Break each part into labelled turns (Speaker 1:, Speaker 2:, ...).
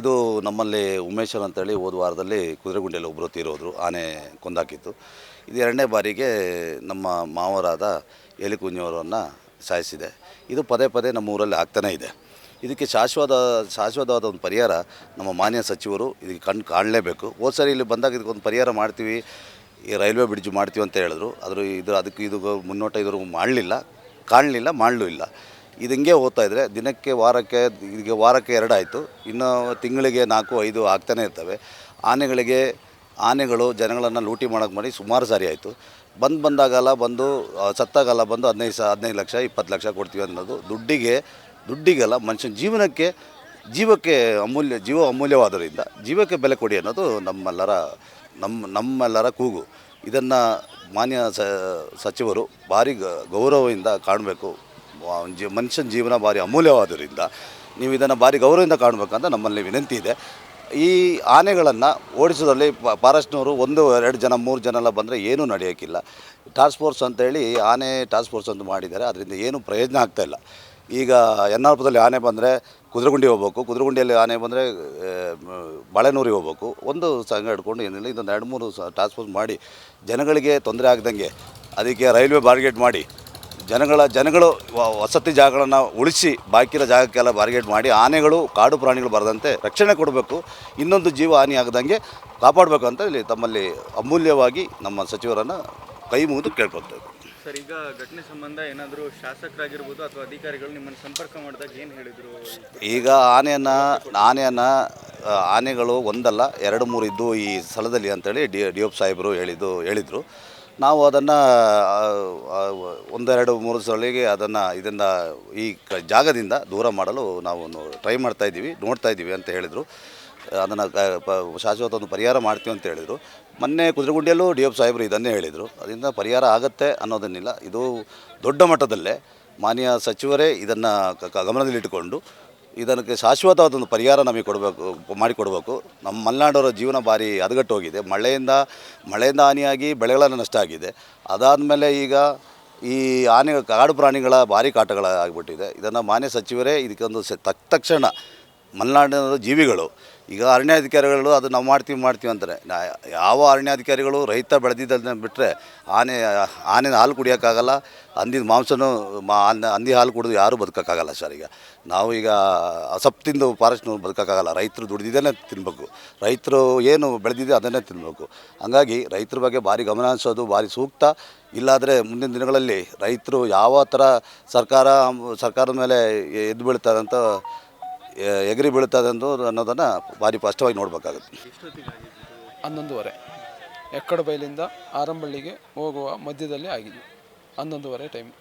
Speaker 1: ಇದು ನಮ್ಮಲ್ಲಿ ಉಮೇಶ್ವರ್ ಅಂತೇಳಿ ಹೋದ ವಾರದಲ್ಲಿ ಕುದುರೆಗುಂಡಿಯಲ್ಲಿ ಒಬ್ಬರು ತೀರೋದ್ರು, ಆನೆ ಕೊಂದಾಕಿತ್ತು. ಇದು ಎರಡನೇ ಬಾರಿಗೆ ನಮ್ಮ ಮಾವರಾದ ಎಲಿಕುಂಜಿಯವರನ್ನು ಸಾಯಿಸಿದೆ. ಇದು ಪದೇ ಪದೇ ನಮ್ಮ ಊರಲ್ಲಿ ಆಗ್ತಾನೇ ಇದೆ. ಇದಕ್ಕೆ ಶಾಶ್ವತ, ಶಾಶ್ವತವಾದ ಒಂದು ಪರಿಹಾರ ನಮ್ಮ ಮಾನ್ಯ ಸಚಿವರು ಇದಕ್ಕೆ ಕಣ್ಣು ಕಾಣಲೇಬೇಕು. ಹೋದ ಸರಿ ಇಲ್ಲಿ ಬಂದಾಗ ಇದಕ್ಕೊಂದು ಪರಿಹಾರ ಮಾಡ್ತೀವಿ, ಈ ರೈಲ್ವೆ ಬ್ರಿಡ್ಜ್ ಮಾಡ್ತೀವಿ ಅಂತ ಹೇಳಿದ್ರು. ಆದರೂ ಇದು ಅದಕ್ಕೆ ಇದು ಮುನ್ನೋಟ ಇದ್ರು ಮಾಡಲಿಲ್ಲ, ಕಾಣಲಿಲ್ಲ, ಮಾಡಲೂ ಇಲ್ಲ. ಇದು ಹಿಂಗೆ ಓದ್ತಾ ಇದ್ದರೆ ದಿನಕ್ಕೆ ವಾರಕ್ಕೆ ಈಗ ವಾರಕ್ಕೆ ಎರಡಾಯಿತು ಇನ್ನು ತಿಂಗಳಿಗೆ ನಾಲ್ಕು, ಐದು ಆಗ್ತಾನೆ ಇರ್ತವೆ. ಆನೆಗಳಿಗೆ, ಆನೆಗಳು ಜನಗಳನ್ನು ಲೂಟಿ ಮಾಡೋಕ್ಕೆ ಮಾಡಿ ಸುಮಾರು ಸಾರಿ ಆಯಿತು. ಬಂದು ಬಂದಾಗಲ್ಲ ಬಂದು ಸತ್ತಾಗಲ್ಲ ಬಂದು ಹದಿನೈದು ಸ, ಹದಿನೈದು ಲಕ್ಷ, ಇಪ್ಪತ್ತು ಲಕ್ಷ ಕೊಡ್ತೀವಿ ಅನ್ನೋದು ದುಡ್ಡಿಗೆ, ದುಡ್ಡಿಗೆಲ್ಲ ಮನುಷ್ಯನ ಜೀವನಕ್ಕೆ, ಜೀವಕ್ಕೆ ಅಮೂಲ್ಯ, ಜೀವ ಅಮೂಲ್ಯವಾದ್ದರಿಂದ ಜೀವಕ್ಕೆ ಬೆಲೆ ಕೊಡಿ ಅನ್ನೋದು ನಮ್ಮೆಲ್ಲರ ನಮ್ಮ ನಮ್ಮೆಲ್ಲರ ಕೂಗು. ಇದನ್ನು ಮಾನ್ಯ ಸಚಿವರು ಭಾರಿ ಗೌರವದಿಂದ ಕಾಣಬೇಕು. ಮನುಷ್ಯನ ಜೀವನ ಭಾರಿ ಅಮೂಲ್ಯವಾದ್ದರಿಂದ ನೀವು ಇದನ್ನು ಭಾರಿ ಗೌರವದಿಂದ ಕಾಣಬೇಕಂತ ನಮ್ಮಲ್ಲಿ ವಿನಂತಿ ಇದೆ. ಈ ಆನೆಗಳನ್ನು ಓಡಿಸೋದ್ರಲ್ಲಿ ಫಾರೆಸ್ಟ್ನವರು ಒಂದು, ಎರಡು ಜನ, ಮೂರು ಜನ ಎಲ್ಲ ಬಂದರೆ ಏನೂ ನಡೆಯೋಕ್ಕಿಲ್ಲ. ಟಾಸ್ಕ್ ಫೋರ್ಸ್ ಅಂತೇಳಿ ಆನೆ ಟಾಸ್ಕ್ ಫೋರ್ಸ್ ಅಂತ ಮಾಡಿದ್ದಾರೆ. ಅದರಿಂದ ಏನೂ ಪ್ರಯೋಜನ ಆಗ್ತಾಯಿಲ್ಲ ಈಗ ಎನ್ ಆನೆ ಬಂದರೆ ಕುದುರೆಗುಂಡಿ ಹೋಗ್ಬೇಕು. ಕುದುರೆಗುಂಡಿಯಲ್ಲಿ ಆನೆ ಬಂದರೆ ಬಾಳೆನೂರಿಗೆ ಹೋಗ್ಬೇಕು. ಒಂದು ಸಂಘ ಹಿಡ್ಕೊಂಡು ಏನಿಲ್ಲ, ಇದೊಂದು ಎರಡು, ಮೂರು ಸ ಟಾಸ್ಕ್ ಫೋರ್ಸ್ ಮಾಡಿ ಜನಗಳಿಗೆ ತೊಂದರೆ ಆಗ್ದಂಗೆ ಅದಕ್ಕೆ ರೈಲ್ವೆ ಬಾರ್ಗೇಟ್ ಮಾಡಿ ಜನಗಳ ಜನಗಳು ವಸತಿ ಜಾಗಗಳನ್ನು ಉಳಿಸಿ ಬಾಕಿರ ಜಾಗಕ್ಕೆಲ್ಲ ಬಾರ್ಗೇಟ್ ಮಾಡಿ ಆನೆಗಳು ಕಾಡು ಪ್ರಾಣಿಗಳು ಬರದಂತೆ ರಕ್ಷಣೆ ಕೊಡಬೇಕು. ಇನ್ನೊಂದು ಜೀವ ಹಾನಿ ಆಗದಂಗೆ ಕಾಪಾಡಬೇಕು ಅಂತ ಇಲ್ಲಿ ತಮ್ಮಲ್ಲಿ ಅಮೂಲ್ಯವಾಗಿ ನಮ್ಮ ಸಚಿವರನ್ನು ಕೈ ಮುಗಿದು ಕೇಳ್ಕೊಳ್ತೇವೆ
Speaker 2: ಸರ್ ಈಗ ಘಟನೆ ಸಂಬಂಧ ಏನಾದರೂ ಶಾಸಕರಾಗಿರ್ಬೋದು ಅಥವಾ ಅಧಿಕಾರಿಗಳು ನಿಮ್ಮನ್ನು ಸಂಪರ್ಕ ಮಾಡಿದಾಗ ಏನು ಹೇಳಿದರು?
Speaker 1: ಈಗ ಆನೆಯನ್ನು ಆನೆಯನ್ನು ಆನೆಗಳು ಒಂದಲ್ಲ ಎರಡು ಮೂರು ಇದ್ದು ಈ ಸ್ಥಳದಲ್ಲಿ ಅಂತೇಳಿ ಡಿ ಡಿ ಎಫ್ ಸಾಹೇಬರು ಹೇಳಿದ್ದು ಹೇಳಿದರು. ನಾವು ಅದನ್ನು ಒಂದೆರಡು ಮೂರು ಸಲಿಗೆ ಅದನ್ನು ಇದನ್ನು ಈ ಕ, ಜಾಗದಿಂದ ದೂರ ಮಾಡಲು ನಾವು ಟ್ರೈ ಮಾಡ್ತಾ ಇದ್ದೀವಿ, ನೋಡ್ತಾ ಇದ್ದೀವಿ ಅಂತ ಹೇಳಿದರು. ಅದನ್ನು ಶಾಶ್ವತ ಒಂದು ಪರಿಹಾರ ಮಾಡ್ತೀವಿ ಅಂತ ಹೇಳಿದರು. ಮೊನ್ನೆ ಕುದುರೆಗುಂಡಿಯಲ್ಲೂ ಡಿ ಎಫ್ ಸಾಹೇಬರು ಇದನ್ನೇ ಹೇಳಿದರು. ಅದರಿಂದ ಪರಿಹಾರ ಆಗತ್ತೆ ಅನ್ನೋದನ್ನಿಲ್ಲ. ಇದು ದೊಡ್ಡ ಮಟ್ಟದಲ್ಲೇ ಮಾನ್ಯ ಸಚಿವರೇ ಇದನ್ನು ಗಮನದಲ್ಲಿಟ್ಟುಕೊಂಡು ಇದಕ್ಕೆ ಶಾಶ್ವತವಾದ ಒಂದು ಪರಿಹಾರ ನಮಗೆ ಕೊಡಬೇಕು, ಮಾಡಿಕೊಡಬೇಕು. ನಮ್ಮ ಮಲೆನಾಡವರ ಜೀವನ ಭಾರಿ ಹದಗೆಟ್ಟು ಹೋಗಿದೆ ಮಳೆಯಿಂದ ಮಳೆಯಿಂದ ಹಾನಿಯಾಗಿ ಬೆಳೆಗಳನ್ನು ನಷ್ಟ ಆಗಿದೆ. ಅದಾದಮೇಲೆ ಈಗ ಈ ಆನೆ, ಕಾಡು ಪ್ರಾಣಿಗಳ ಭಾರಿ ಕಾಟಗಳಾಗಿಬಿಟ್ಟಿದೆ ಇದನ್ನು ಮಾನ್ಯ ಸಚಿವರೇ ಇದಕ್ಕೊಂದು ಸ ತಕ್ಷಣ ಮಲೆನಾಡಿನ ಜೀವಿಗಳು ಈಗ ಅರಣ್ಯಾಧಿಕಾರಿಗಳು ಅದು ನಾವು ಮಾಡ್ತೀವಿ ಮಾಡ್ತೀವಿ ಅಂತಾರೆ. ಯಾವ ಅರಣ್ಯಾಧಿಕಾರಿಗಳು ರೈತ ಬೆಳೆದಿದ್ದನ್ನ ಬಿಟ್ಟರೆ ಆನೆ ಆನೆ ಹಾಲು ಕುಡಿಯೋಕ್ಕಾಗಲ್ಲ, ಹಂದಿದ ಮಾಂಸನೂ ಮಾ ಅಂದಿ ಹಾಲು ಕುಡಿದು ಯಾರೂ ಬದುಕೋಕ್ಕಾಗಲ್ಲ ಸರ್ ಈಗ. ನಾವು ಈಗ ಅಸಪ್ತಿಂದು ಫಾರೆಸ್ಟ್ನವ್ರು ಬದುಕೋಕ್ಕಾಗಲ್ಲ, ರೈತರು ದುಡಿದಿದ್ದೇನೆ ತಿನ್ನಬೇಕು ರೈತರು ಏನು ಬೆಳೆದಿದೆ ಅದನ್ನೇ ತಿನ್ನಬೇಕು ಹಂಗಾಗಿ ರೈತರ ಬಗ್ಗೆ ಭಾರಿ ಗಮನ ಹರಿಸೋದು ಭಾರಿ ಸೂಕ್ತ. ಇಲ್ಲಾದರೆ ಮುಂದಿನ ದಿನಗಳಲ್ಲಿ ರೈತರು ಯಾವ ಥರ ಸರ್ಕಾರ, ಸರ್ಕಾರದ ಮೇಲೆ ಎದ್ದು ಬೀಳ್ತಾರೆ ಅಂತ ಎಗರಿ ಬೀಳ್ತದೆ ಅಂತ ಅನ್ನೋದನ್ನು ಭಾರಿ ಸ್ಪಷ್ಟವಾಗಿ ನೋಡಬೇಕಾಗುತ್ತೆ.
Speaker 3: ಹನ್ನೊಂದುವರೆ. ಎಕ್ಕಡ ಬೈಲಿಂದ ಆರಂಬಳ್ಳಿಗೆ ಹೋಗುವ ಮಧ್ಯದಲ್ಲಿ ಆಗಿದೆ ಹನ್ನೊಂದುವರೆ ಟೈಮ್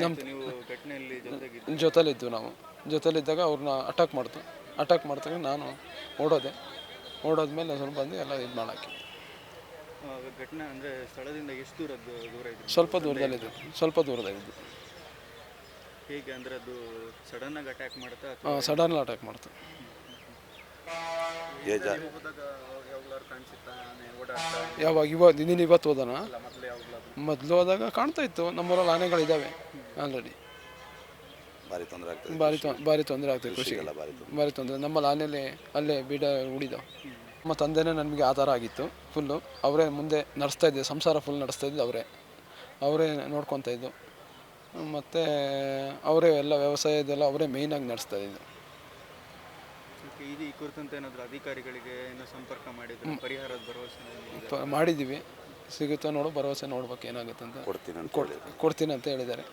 Speaker 1: ನಮ್ಮ
Speaker 3: ಜೊತೆಲಿದ್ದು ನಾವು. ಜೊತೆಲಿದ್ದಾಗ ಅವ್ರನ್ನ ಅಟ್ಯಾಕ್ ಮಾಡ್ತು. ಅಟ್ಯಾಕ್ ಮಾಡ್ತಾಗ ನಾನು ಓಡೋದೆ. ಓಡೋದ್ಮೇಲೆ ಸ್ವಲ್ಪ ಬಂದು ಎಲ್ಲ ಇದು ಮಾಡಾಕಿ.
Speaker 2: ಆ, ಘಟನೆ ಅಂದರೆ ಸ್ಥಳದಿಂದ ಎಷ್ಟು ದೂರ ದೂರ ಇದ್ರು?
Speaker 3: ಸ್ವಲ್ಪ ದೂರದಲ್ಲಿದ್ದು. ಸ್ವಲ್ಪ ದೂರದಲ್ಲಿದ್ದು.
Speaker 2: ಹೇಗೆ ಅಂದರೆ ಅದು ಸಡನ್ನಾಗಿ ಅಟ್ಯಾಕ್ ಮಾಡುತ್ತಾ ಅಥವಾ
Speaker 3: ಸಡನ್ ಅಟ್ಯಾಕ್ ಮಾಡ್ತು
Speaker 1: ಏಜ
Speaker 3: ಯಾವಾಗ? ಇವಾಗ ನೀನು ಇವತ್ತು ಹೋದನ?
Speaker 2: ಮೊದಲು
Speaker 3: ಹೋದಾಗ ಕಾಣ್ತಾ ಇತ್ತು. ನಮ್ಮೂರಲ್ಲಿ ಆನೆಗಳಿದ್ದಾವೆ ಆಲ್ರೆಡಿ
Speaker 1: ಭಾರಿ ತೊಂದರೆ ಆಗ್ತದೆ
Speaker 3: ಭಾರಿ ತೊಂ ಭಾರಿ ತೊಂದರೆ ಆಗ್ತದೆ ಕೃಷಿಗೆ
Speaker 1: ಕೃಷಿಗೆಲ್ಲ ಭಾರಿ ತೊಂದರೆ.
Speaker 3: ಭಾರಿ ತೊಂದರೆ. ನಮ್ಮಲ್ಲಿ ಆನೆಯಲ್ಲಿ ಅಲ್ಲೇ ಬೀಡ ಉಳಿದ ನಮ್ಮ ತಂದೆನೇ ನನಗೆ ಆ ಥರ ಆಗಿತ್ತು ಫುಲ್ಲು ಅವರೇ ಮುಂದೆ ನಡೆಸ್ತಾ ಇದ್ದೆ ಸಂಸಾರ ಫುಲ್ ನಡೆಸ್ತಾ ಇದ್ದೆ ಅವರೇ. ಅವರೇ ನೋಡ್ಕೊತಾ ಇದ್ದು. ಮತ್ತು ಅವರೇ ಎಲ್ಲ ವ್ಯವಸಾಯದೆಲ್ಲ ಅವರೇ ಮೇಯ್ನಾಗಿ ನಡೆಸ್ತಾ
Speaker 2: ಇದ್ದರು. ಇದು ಈ ಕುರಿತಂತೆ ಏನಾದರೂ ಅಧಿಕಾರಿಗಳಿಗೆ ಏನೋ ಸಂಪರ್ಕ ಮಾಡಿದ್ರು ಪರಿಹಾರದ ಭರವಸೆ
Speaker 3: ಪ- ಮಾಡಿದ್ದೀವಿ ಸಿಗುತ್ತೋ ನೋಡು ಭರವಸೆ ನೋಡ್ಬೇಕು ಏನಾಗುತ್ತೆ ಅಂತ
Speaker 1: ಕೊಡ್ತೀನಿ
Speaker 3: ಕೊಡ್ತೀನಿ ಅಂತ ಹೇಳಿದ್ದಾರೆ.